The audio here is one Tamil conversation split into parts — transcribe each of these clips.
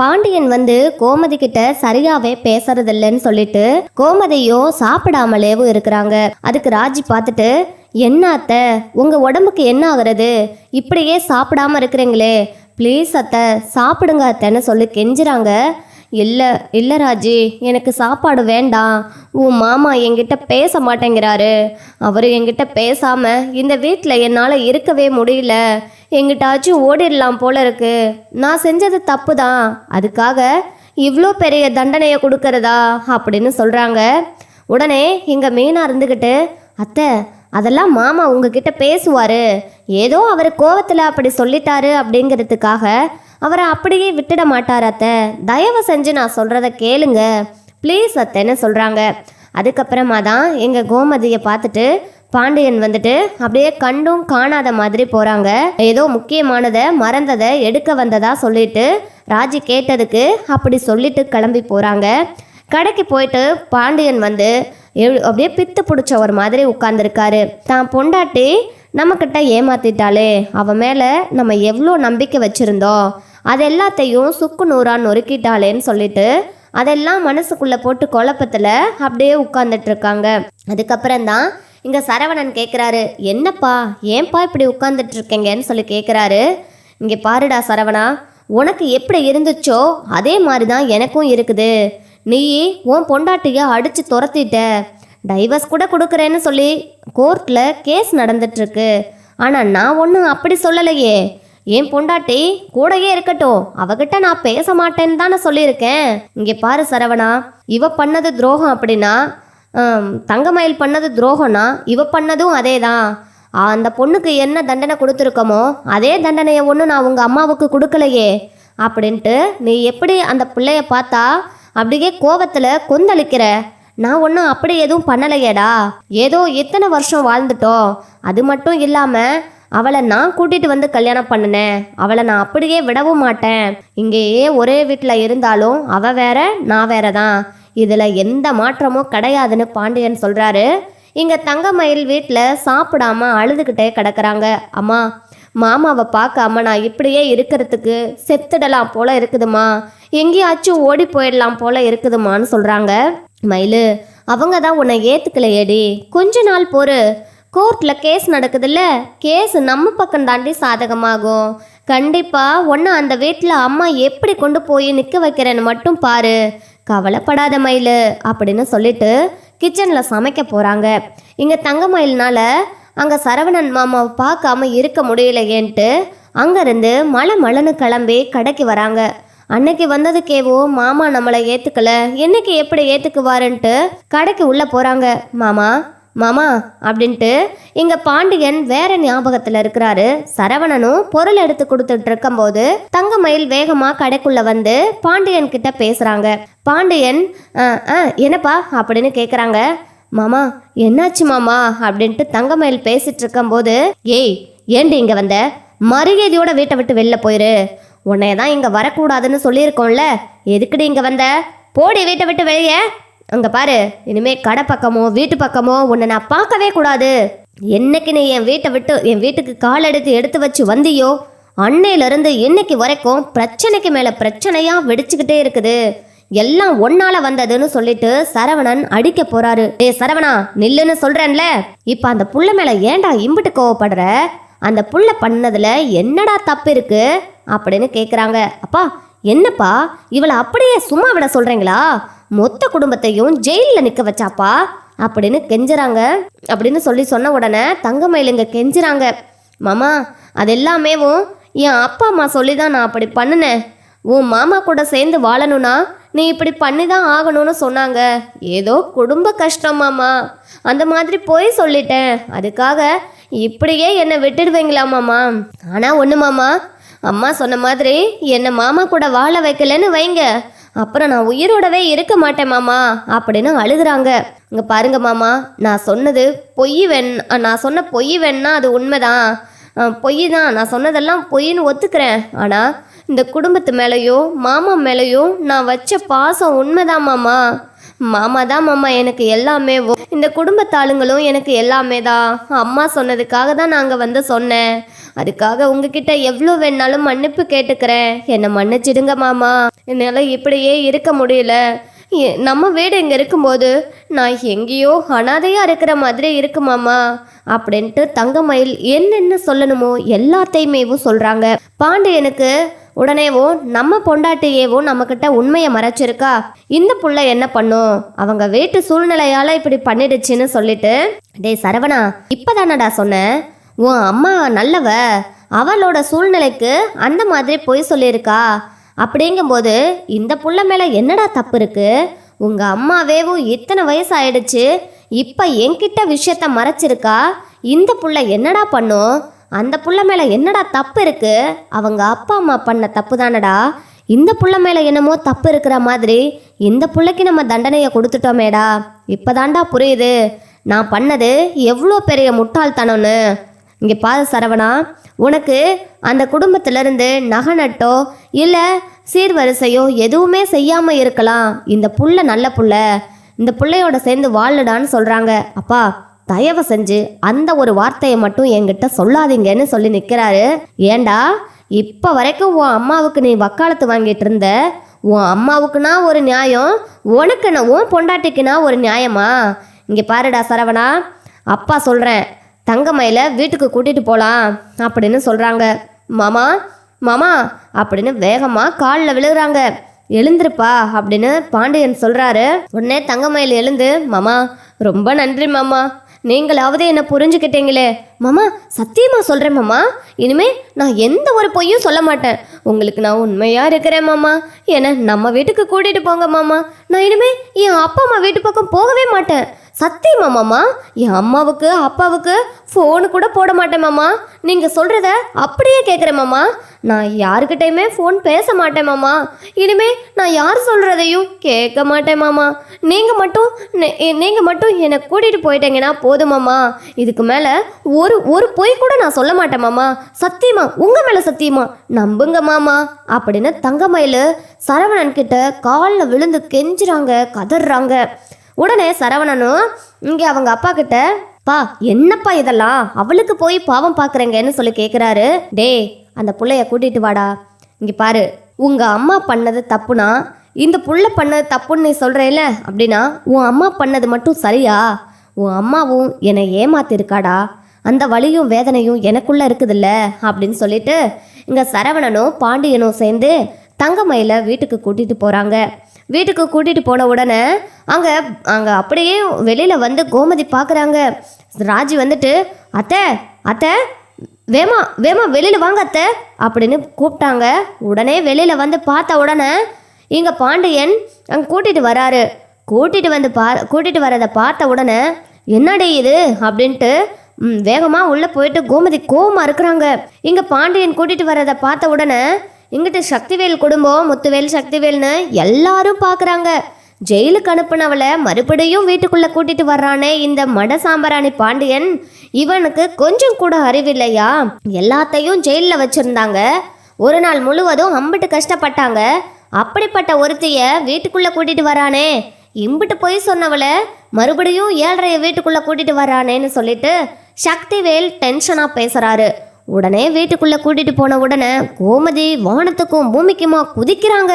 பாண்டியன் வந்து கோமதி கிட்ட சரியாவே பேசுறதில்லன்னு சொல்லிட்டு கோமதியும் சாப்பிடாமலேவும் இருக்கிறாங்க. அதுக்கு ராஜி பார்த்துட்டு என்ன அத்தை? உங்க உடம்புக்கு என்ன ஆகுறது? இப்படியே சாப்பிடாம இருக்கிறீங்களே. ப்ளீஸ் அத்தை சாப்பிடுங்க அத்தைன்னு சொல்லி கெஞ்சுறாங்க. இல்லை இல்லை ராஜி எனக்கு சாப்பாடு வேண்டாம். உன் மாமா என்கிட்ட பேச மாட்டேங்கிறாரு. அவர் என்கிட்ட பேசாம இந்த வீட்டில் என்னால் இருக்கவே முடியல. எங்கிட்டாச்சும் ஓடிடலாம் போல இருக்கு. நான் செஞ்சது தப்பு தான் அதுக்காக இவ்வளோ பெரிய தண்டனையை கொடுக்கறதா அப்படின்னு சொல்கிறாங்க உடனே எங்கள் மீனாக இருந்துக்கிட்டு அத்தை அதெல்லாம் மாமா உங்ககிட்ட பேசுவார். ஏதோ அவர் கோவத்தில் அப்படி சொல்லிட்டாரு அப்படிங்கிறதுக்காக அவரை அப்படியே விட்டுட மாட்டார் அத்தை. தயவு செஞ்சு நான் சொல்கிறத கேளுங்க. ப்ளீஸ் அத்தைன்னு சொல்கிறாங்க அதுக்கப்புறமா தான் எங்கள் கோமதியை பார்த்துட்டு பாண்டியன் வந்துட்டு அப்படியே கண்டும் காணாத மாதிரி போகிறாங்க ஏதோ முக்கியமானதை மறந்ததை எடுக்க வந்ததா சொல்லிட்டு ராஜி கேட்டதுக்கு அப்படி சொல்லிட்டு கிளம்பி போகிறாங்க கடைக்கு போயிட்டு பாண்டியன் வந்து எழு- அப்படியே பித்து பிடிச்ச ஒரு மாதிரி உட்காந்துருக்காரு தான் பொண்டாட்டி நம்மக்கிட்ட ஏமாத்திட்டாளே அவன் மேலே நம்ம எவ்வளோ நம்பிக்கை வச்சுருந்தோம் அது எல்லாத்தையும் சுக்கு நூறா நொறுக்கிட்டாளேன்னு சொல்லிட்டு அதெல்லாம் மனசுக்குள்ளே போட்டு குழப்பத்தில் அப்படியே உட்காந்துட்ருக்காங்க அதுக்கப்புறம் தான் இங்கே சரவணன் கேட்குறாரு என்னப்பா ஏன்பா இப்படி உட்கார்ந்துட்டு இருக்கீங்கன்னு சொல்லி கேட்குறாரு இங்கே பாருடா சரவணா உனக்கு எப்படி இருந்துச்சோ அதே மாதிரி தான் எனக்கும் இருக்குது. நீ உன் பொண்டாட்டியை அடித்து துரத்திட்ட. டைவர்ஸ் கூட கொடுக்குறேன்னு சொல்லி கோர்ட்டில் கேஸ் நடந்துட்டுருக்கு ஆனால் நான் ஒன்றும் அப்படி சொல்லலையே. என் பொண்டாட்டி கூடயே இருக்கட்டும். அவகிட்ட நான் பேச மாட்டேன்னு தானே சொல்லியிருக்கேன். இங்கே பாரு சரவணா இவ பண்ணது துரோகம் அப்படின்னா தங்கமயில் பண்ணது துரோகம்னா இவ பண்ணதும் அதே தான் அந்த பொண்ணுக்கு என்ன தண்டனை கொடுத்துருக்கோமோ அதே தண்டனையை ஒன்றும் நான் உங்கள் அம்மாவுக்கு கொடுக்கலையே. அப்படின்ட்டு நீ எப்படி அந்த பிள்ளைய பார்த்தா அப்படியே கோவத்தில் கொந்தளிக்கிற? நான் ஒன்றும் அப்படி எதுவும் பண்ணலையேடா. ஏதோ எத்தனை வருஷம் வாழ்ந்துட்டோம். அது மட்டும் இல்லாமல் அவளை நான் கூட்டிட்டு வந்து கல்யாணம் பண்ணினேன். அவளை நான் அப்படியே விடவும் மாட்டேன். இங்கேயே ஒரே வீட்டில் இருந்தாலும் அவ வேற நான் வேற தான் இதில் எந்த மாற்றமும் கிடையாதுன்னு பாண்டியன் சொல்கிறாரு இங்கே தங்கமயில் வீட்டில் சாப்பிடாம அழுதுகிட்டே கிடக்குறாங்க. அம்மா மாமாவை பார்க்காம நான் இப்படியே இருக்கிறதுக்கு செத்துடலாம் போல இருக்குதுமா. எங்கேயாச்சும் ஓடி போயிடலாம் போல இருக்குதுமான்னு சொல்கிறாங்க மயிலு அவங்க தான் உன்னை ஏற்றுக்கலையேடி கொஞ்ச நாள் பொறு. கோர்ட்டில் கேஸ் நடக்குதுல்ல? கேஸ் நம்ம பக்கம் தாண்டி சாதகமாகும். கண்டிப்பாக ஒன்று அந்த வீட்டில் அம்மா எப்படி கொண்டு போய் நிற்க வைக்கிறேன்னு மட்டும் பாரு. கவலைப்படாத மயில் அப்படின்னு சொல்லிட்டு கிச்சனில் சமைக்க போகிறாங்க இங்கே தங்க மயில்னால அங்கே சரவணன் மாமாவை பார்க்காம இருக்க முடியலையேன்ட்டு அங்கேருந்து மலை மலன்னு கிளம்பி கடைக்கு வராங்க. அன்னைக்கு வந்ததுக்கேவோ மாமா நம்மளை ஏற்றுக்கல என்னைக்கு எப்படி ஏற்றுக்குவாருன்ட்டு கடைக்கு உள்ளே போகிறாங்க மாமா மாமா அப்படின்ட்டு இங்க பாண்டியன் வேற ஞாபகத்துல இருக்கிறாரு. சரவணனும் பொருள் எடுத்து கொடுத்துட்டு இருக்கும்போது தங்கமயில் வேகமா கடைக்குள்ள வந்து பாண்டியன் கிட்ட பேசுறாங்க. பாண்டியன் "ஆ, ஆ, என்னப்பா? அப்படின்னு கேக்குறாங்க. மாமா என்னாச்சு மாமா? அப்படின்ட்டு தங்கமயில் பேசிட்டு இருக்கும்போது ஏய் ஏண்டி இங்க வந்த? மரியாதையோட வீட்டை விட்டு வெளில போயிரு. உன்னைய தான் இங்க வரக்கூடாதுன்னு சொல்லியிருக்கோம்ல. எதுக்குடி இங்க வந்த? போடி வீட்டை விட்டு வெளியே. அங்க பாரு இனிமே கடை பக்கமோ வீட்டு பக்கமோ உன்னை நான் பார்க்கவே கூடாது. என்னைக்கு நீ என் வீட்டை விட்டு என் வீட்டுக்கு கால் எடுத்து எடுத்து வச்சு வந்தியோ அன்னையிலிருந்து இன்னைக்கு வரைக்கும் பிரச்சனைக்கு மேல பிரச்சனையா வெடிச்சுக்கிட்டே இருக்குது. எல்லாம் ஒன்னால வந்ததுன்னு சொல்லிட்டு சரவணன் அடிக்க போறாரு. ஏ சரவணா நில்லுன்னு சொல்றேன்ல. இப்ப அந்த புள்ள மேல ஏன்டா இம்பிட்டு கோவப்படுற? அந்த புள்ள பண்ணதுல என்னடா தப்பு இருக்கு? அப்படின்னு கேக்குறாங்க. அப்பா என்னப்பா இவளை அப்படியே சும்மா விட சொல்றீங்களா? மொத்த குடும்பத்தையும் ஜெயிலில் நிற்க வச்சாப்பா? அப்படின்னு கெஞ்சுறாங்க. அப்படின்னு சொல்லி சொன்ன உடனே தங்கமயிலுங்க கெஞ்சுறாங்க. மாமா அது எல்லாமேவும் என் அப்பா அம்மா சொல்லி தான் நான் அப்படி பண்ணினேன். உன் மாமா கூட சேர்ந்து வாழணும்னா நீ இப்படி பண்ணி தான் ஆகணும்னு சொன்னாங்க. ஏதோ குடும்ப கஷ்டம் மாமா. அந்த மாதிரி போய் சொல்லிட்டேன். அதுக்காக இப்படியே என்னை விட்டுடுவீங்களா மாமா? ஆனால் ஒன்று மாமா அம்மா சொன்ன மாதிரி என்னை மாமா கூட வாழ வைக்கலன்னு வைங்க. அப்புறம் நான் உயிரோடவே இருக்க மாட்டேன் மாமா அப்படின்னு அழுகுறாங்க. இங்க பாருங்க மாமா நான் சொன்னது பொய் வேண் நான் சொன்ன பொய் வேணா அது உண்மைதான். பொய் தான் நான் சொன்னதெல்லாம் பொய்ன்னு ஒத்துக்கிறேன். ஆனால் இந்த குடும்பத்து மேலேயோ மாமா மேலேயோ நான் வச்ச பாசம் உண்மைதான் மாமா. மாமா தான் மாமா எனக்கு எல்லாமே இந்த குடும்பத்தாளுங்களும் எனக்கு எல்லாமே தான் அம்மா சொன்னதுக்காக தான் நாங்கள் வந்து சொன்னேன். அதுக்காக உங்ககிட்ட எவ்வளோ வேணாலும் மன்னிப்பு கேட்டுக்கிறேன். என்னை மன்னிச்சிடுங்க மாமா. என்னால் இப்படியே இருக்க முடியல. நம்ம வீடு இங்கே இருக்கும்போது நான் எங்கேயோ அனாதையாக இருக்கிற மாதிரி இருக்குமாமா அப்படின்ட்டு தங்கமயில் என்னென்ன சொல்லணுமோ எல்லாத்தையுமேவும் சொல்கிறாங்க பாண்டியனுக்கு உடனேவும் நம்ம பொண்டாட்டியேவும் நம்மக்கிட்ட உண்மையை மறைச்சிருக்கா? இந்த புள்ள என்ன பண்ணும்? அவங்க வீட்டு சூழ்நிலையால் இப்படி பண்ணிடுச்சுன்னு சொல்லிட்டு டேய் சரவணா இப்போதானடா சொன்னேன் உன் அம்மா நல்லவ. அவளோட சூழ்நிலைக்கு அந்த மாதிரி பொய் சொல்லியிருக்கா. அப்படிங்கும்போது இந்த புள்ள மேலே என்னடா தப்பு இருக்கு? உங்கள் அம்மாவேவும் இத்தனை வயசு ஆயிடுச்சு இப்போ என்கிட்ட விஷயத்த மறைச்சிருக்கா? இந்த புள்ள என்னடா பண்ணும்? அந்த புள்ள மேலே என்னடா தப்பு இருக்கு? அவங்க அப்பா அம்மா பண்ண தப்பு தானடா? இந்த புள்ள மேலே என்னமோ தப்பு இருக்கிற மாதிரி இந்த புள்ளைக்கு நம்ம தண்டனையை கொடுத்துட்டோமேடா. இப்போதாண்டா புரியுது. நான் பண்ணது எவ்வளோ பெரிய முட்டாள்தனம்னு. இங்கே பாரு சரவணா உனக்கு அந்த குடும்பத்திலிருந்து நகை நட்டோ இல்லை சீர்வரிசையோ எதுவுமே செய்யாமல் இருக்கலாம். இந்த புள்ள நல்ல புள்ள. இந்த பிள்ளையோட சேர்ந்து வாழுடான்னு சொல்கிறாங்க அப்பா தயவு செஞ்சு அந்த ஒரு வார்த்தையை மட்டும் என்கிட்ட சொல்லாதீங்கன்னு சொல்லி நிற்கிறாரு. ஏண்டா இப்போ வரைக்கும் உன் அம்மாவுக்கு நீ வக்காலத்து வாங்கிட்டு இருந்த? உன் அம்மாவுக்குனா ஒரு நியாயம் உனக்குன்னா உன் பொண்டாட்டிக்குனா ஒரு நியாயமா? இங்கே பாருடா சரவணா அப்பா சொல்கிறேன் தங்கமயில வீட்டுக்கு கூட்டிட்டு போகலாம் அப்படின்னு சொல்கிறாங்க மாமா மாமா அப்படின்னு வேகமாக காலில் விழுகிறாங்க. எழுந்திருப்பா அப்படின்னு பாண்டியன் சொல்கிறாரு உடனே தங்கமயில் எழுந்து மாமா ரொம்ப நன்றி மாமா. நீங்களாவது என்னை புரிஞ்சுக்கிட்டீங்களே. மாமா சத்தியமா சொல்கிறேன் மாமா. இனிமே நான் எந்த ஒரு பொய்யும் சொல்ல மாட்டேன். உங்களுக்கு நான் உண்மையாக இருக்கிறேன் மாமா. என்னை நம்ம வீட்டுக்கு கூட்டிகிட்டு போங்க மாமா. நான் இனிமே என் அப்பா அம்மா வீட்டு பக்கம் போகவே மாட்டேன். சத்தியமா மாமா? என் அம்மாவுக்கு அப்பாவுக்கு ஃபோனு கூட போட மாட்டேன் மாமா. நீங்கள் சொல்கிறத அப்படியே கேட்குறேன் மாமா. நான் யாருக்கிட்டையுமே ஃபோன் பேச மாட்டேன் மாமா. இனிமே நான் யார் சொல்கிறதையும் கேட்க மாட்டேன் மாமா. நீங்கள் மட்டும் நீங்கள் மட்டும் என்னை கூட்டிகிட்டு போயிட்டீங்கன்னா போதும் மாமா. இதுக்கு மேலே ஒரு ஒரு பொய் கூட நான் சொல்ல மாட்டேன் மாமா. சத்தியமா உங்கள் மேலே சத்தியமா? நம்புங்க மாமா. அப்படின்னு தங்கமயில் சரவணன் கிட்ட காலில் விழுந்து கெஞ்சுறாங்க கதறாங்க. உடனே சரவணனும் இங்கே அவங்க அப்பா கிட்ட பா என்னப்பா இதெல்லாம்? அவளுக்கு போய் பாவம் பார்க்குறேங்கன்னு சொல்லி கேட்குறாரு டேய் அந்த பிள்ளைய கூட்டிட்டு வாடா. இங்கே பாரு உங்கள் அம்மா பண்ணது தப்புனா இந்த புள்ள பண்ணது தப்புன்னு நீ சொல்கிறேல அப்படின்னா உன் அம்மா பண்ணது மட்டும் சரியா? உன் அம்மாவும் என்னை ஏமாத்திருக்காடா? அந்த வலியும் வேதனையும் எனக்குள்ளே இருக்குதுல்ல? அப்படின்னு சொல்லிட்டு இங்கே சரவணனும் பாண்டியனும் சேர்ந்து தங்கமயில வீட்டுக்கு கூட்டிகிட்டு போகிறாங்க வீட்டுக்கு கூட்டிகிட்டு போன உடனே அங்கே அங்கே அப்படியே வெளியில் வந்து கோமதி பார்க்குறாங்க ராஜி வந்துட்டு அத்தை அத்தை வேமா வேமா வெளியில் வாங்க அத்தை அப்படின்னு கூப்பிட்டாங்க. உடனே வெளியில் வந்து பார்த்த உடனே இங்கே பாண்டியன் அங்கே கூட்டிகிட்டு வராரு. கூட்டிகிட்டு வந்து பா கூட்டிகிட்டு வரதை பார்த்த உடனே என்னடி இது? அப்படின்ட்டு வேகமாக உள்ளே போயிட்டு கோமதி கோவமாக இருக்கிறாங்க. இங்கே பாண்டியன் கூட்டிகிட்டு வரதை பார்த்த உடனே இங்கிட்டு சக்திவேல் குடும்பம் முத்துவேல் சக்திவேல்னு எல்லாரும் பார்க்குறாங்க ஜெயிலுக்கு அனுப்புனவளை மறுபடியும் வீட்டுக்குள்ளே கூட்டிட்டு வர்றானே இந்த மட சாம்பராணி பாண்டியன். இவனுக்கு கொஞ்சம் கூட அறிவில்லையா எல்லாத்தையும் ஜெயிலில் வச்சுருந்தாங்க. ஒரு நாள் முழுவதும் அம்பிட்டு கஷ்டப்பட்டாங்க. அப்படிப்பட்ட ஒருத்தைய வீட்டுக்குள்ளே கூட்டிட்டு வரானே. இம்பிட்டு போய் சொன்னவளை மறுபடியும் ஏழரைய வீட்டுக்குள்ளே கூட்டிட்டு வரானேன்னு சொல்லிட்டு சக்திவேல் டென்ஷனாக பேசுகிறாரு உடனே வீட்டுக்குள்ளே கூட்டிட்டு போன உடனே கோமதி வானத்துக்கும் பூமிக்குமா குதிக்கிறாங்க.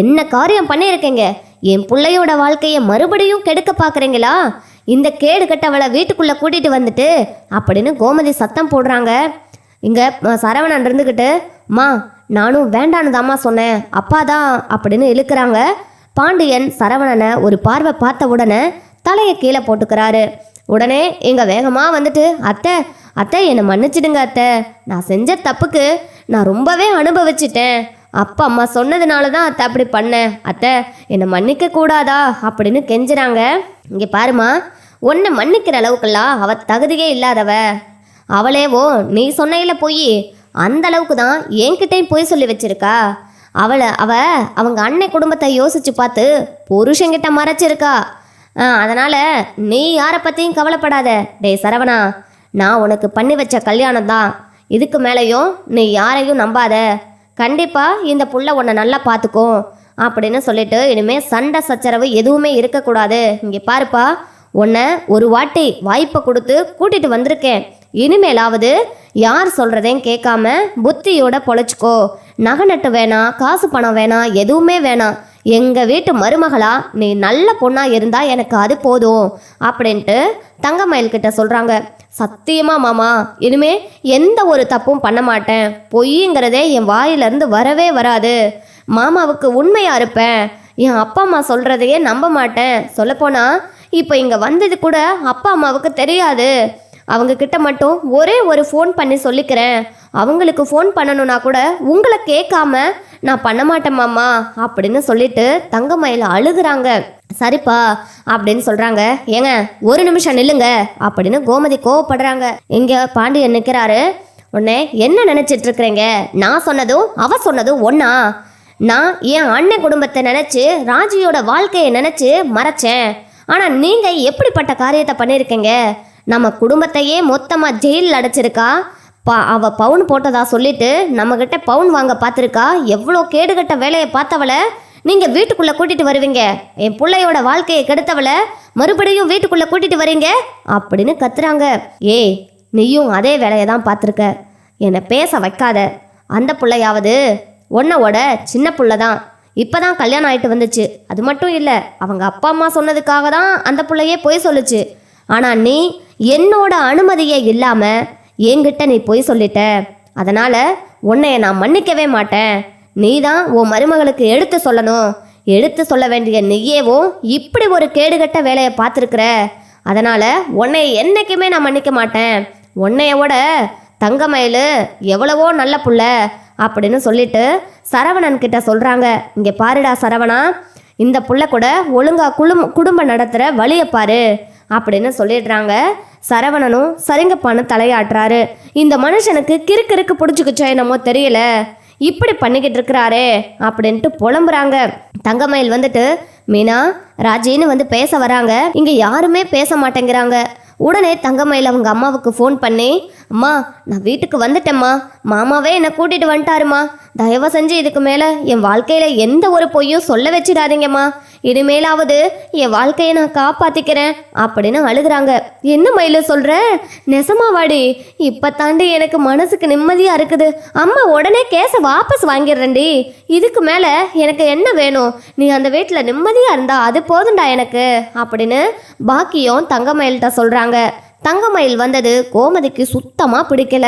என்ன காரியம் பண்ணியிருக்கீங்க? என் பிள்ளையோட வாழ்க்கையை மறுபடியும் கெடுக்க பார்க்குறீங்களா இந்த கேடு கட்டவளை வீட்டுக்குள்ளே கூட்டிகிட்டு வந்துட்டு அப்படின்னு கோமதி சத்தம் போடுறாங்க. இங்கே சரவணன் இருந்துக்கிட்டு மா நானும் வேண்டான்னு தாம்மா சொன்னேன். அப்பா தான் அப்படின்னு இழுக்கிறாங்க. பாண்டியன் சரவணனை ஒரு பார்வை பார்த்த உடனே தலையை கீழே போட்டுக்கிறாரு. உடனே இங்கே வேகமாக வந்துட்டு அத்தை அத்தை என்னை மன்னிச்சிடுங்க அத்தை. நான் செஞ்ச தப்புக்கு நான் ரொம்பவே அனுபவிச்சிட்டேன். அப்பா அம்மா சொன்னதுனால தான் அத்தை அப்படி பண்ணேன். அத்தை என்னை மன்னிக்க கூடாதா அப்படின்னு கெஞ்சுறாங்க. இங்கே பாருமா உன்னை மன்னிக்கிற அளவுக்கெல்லாம் அவ தகுதியே இல்லாதவ. அவளேவோ நீ சொன்னையில போய் அந்த அளவுக்கு தான் என்கிட்டையும் போய் சொல்லி வச்சிருக்கா. அவளை அவ அவங்க அன்னை குடும்பத்தை யோசிச்சு பார்த்து புருஷங்கிட்ட மறைச்சிருக்கா. அதனால் நீ யாரை பற்றியும் கவலைப்படாத. டேய் சரவணா நான் உனக்கு பண்ணி வச்ச கல்யாணம் தான். இதுக்கு மேலேயும் நீ யாரையும் நம்பாத. கண்டிப்பாக இந்த புள்ள உன்னை நல்லா பார்த்துக்கும் அப்படின்னு சொல்லிட்டு இனிமேல் சண்டை சச்சரவு எதுவுமே இருக்கக்கூடாது. இங்கே பாருப்பா உன்னை ஒரு வாட்டி வாய்ப்பை கொடுத்து கூட்டிகிட்டு வந்திருக்கேன். இனிமேலாவது யார் சொல்கிறதையும் கேட்காம புத்தியோட பொழைச்சிக்கோ. நகை நட்டு வேணாம் காசு பணம் வேணாம் எதுவுமே வேணாம் எங்கள் வீட்டு மருமகளா நீ நல்ல பொண்ணாக இருந்தால் எனக்கு அது போதும் அப்படின்ட்டு தங்கமயில்கிட்ட சொல்கிறாங்க சத்தியமா மாமா. இனிமே எந்த ஒரு தப்பும் பண்ண மாட்டேன். பொய்ங்கிறதே என் வாயிலிருந்து வரவே வராது. மாமாவுக்கு உண்மையா இருப்பேன். என் அப்பா அம்மா சொல்றதையே நம்ப மாட்டேன். சொல்லப்போனா இப்போ இங்க வந்தது கூட அப்பா அம்மாவுக்கு தெரியாது. அவங்க கிட்ட மட்டும் ஒரே ஒரு ஃபோன் பண்ணி சொல்லிக்கிறேன். அவங்களுக்கு ஃபோன் பண்ணணும்னா கூட உங்களை கேட்காம நான் பண்ண மாட்டேன் மாமா அப்படின்னு சொல்லிட்டு தங்கமயில் அழுகுறாங்க. சரிப்பா அப்படின்னு சொல்றாங்க. ஏங்க ஒரு நிமிஷம் நில்லுங்க அப்படின்னு கோமதி கோவப்படுறாங்க. இங்க பாண்டியன் நிற்கிறாரு உடனே என்ன நினைச்சிட்டு இருக்கிறீங்க? நான் சொன்னதும் அவ சொன்னதும் ஒன்னா நான் என் அண்ணன் குடும்பத்தை நினைச்சு ராஜியோட வாழ்க்கையை நினைச்சு மறைச்சேன். ஆனா நீங்க எப்படிப்பட்ட காரியத்தை பண்ணியிருக்கீங்க? நம்ம குடும்பத்தையே மொத்தமா ஜெயிலில் அடைச்சிருக்கா? பா அவ பவுன் போட்டதா சொல்லிட்டு நம்மகிட்ட பவுன் வாங்க பார்த்துருக்கா எவ்வளோ கேடுகட்ட வேலையை பார்த்தவளை? நீங்கள் வீட்டுக்குள்ளே கூட்டிகிட்டு வருவீங்க. என் பிள்ளையோட வாழ்க்கையை கெடுத்தவளை மறுபடியும் வீட்டுக்குள்ளே கூட்டிட்டு வரீங்க? அப்படின்னு கத்துறாங்க. ஏய் நீயும் அதே வேலையை தான் பார்த்துருக்க. என்னை பேச வைக்காத. அந்த பிள்ளையாவது உன்னோட சின்ன பிள்ளை தான். இப்போ தான் கல்யாணம் ஆகிட்டு வந்துச்சு. அது மட்டும் இல்லை அவங்க அப்பா அம்மா சொன்னதுக்காக தான் அந்த பிள்ளையே போய் சொல்லுச்சு. ஆனால் நீ என்னோட அனுமதியே இல்லாமல் என்கிட்ட நீ பொய் சொல்லிட்ட. அதனால் உன்னைய நான் மன்னிக்கவே மாட்டேன். நீ தான் உன் மருமகளுக்கு எடுத்து சொல்லணும். எடுத்து சொல்ல வேண்டிய நீயேவும் இப்படி ஒரு கேடுகட்ட வேலையை பார்த்துருக்குற. அதனால் உன்னை என்றைக்குமே நான் மன்னிக்க மாட்டேன். உன்னையோட தங்கமயில் எவ்வளவோ நல்ல புள்ள அப்படின்னு சொல்லிட்டு சரவணன் கிட்ட சொல்கிறாங்க இங்கே பாருடா சரவணா இந்த புள்ள கூட ஒழுங்காக குடும் குடும்பம் நடத்துகிற வழியை பாரு அப்படின்னு சொல்லிடுறாங்க. சரவணனும் சரிங்கப்பான தலையாட்டுறாரு. இந்த மனுஷனுக்கு கிறுக்கிறுக்கு பிடிச்சிக்குச்சோ பிடிச்சிக்கிச்சோ என்னமோ தெரியல. இப்படி பண்ணிக்கிட்டு இருக்கிறாரே அப்படின்ட்டு புலம்புறாங்க. தங்கமயில் வந்துட்டு மீனா ராஜின்னு வந்து பேச வராங்க. இங்க யாருமே பேச மாட்டேங்கிறாங்க. உடனே தங்கமயில் அவங்க அம்மாவுக்கு ஃபோன் பண்ணி அம்மா நான் வீட்டுக்கு வந்துட்டேம்மா. மாமாவே என்னை கூட்டிட்டு வந்துட்டாருமா தயவு செஞ்சு இதுக்கு மேலே என் வாழ்க்கையில் எந்த ஒரு பொய்யும் சொல்ல வச்சிடாதீங்கம்மா. இனிமேலாவது என் வாழ்க்கையை நான் காப்பாற்றிக்கிறேன் அப்படின்னு அழுகிறாங்க. என்ன மயில சொல்கிற நெசமாவாடி இப்போ தாண்டி எனக்கு மனசுக்கு நிம்மதியாக இருக்குது. அம்மா உடனே கேஸை வாபஸ் வாங்கிடுறேன்டி. இதுக்கு மேலே எனக்கு என்ன வேணும்? நீ அந்த வீட்டில் நிம்மதியாக இருந்தா அது போதும்டா எனக்கு அப்படின்னு பாக்கியம் தங்கமயில்கிட்ட சொல்கிறாங்க தங்கமயில் வந்தது கோமதிக்கு சுத்தமாக பிடிக்கல.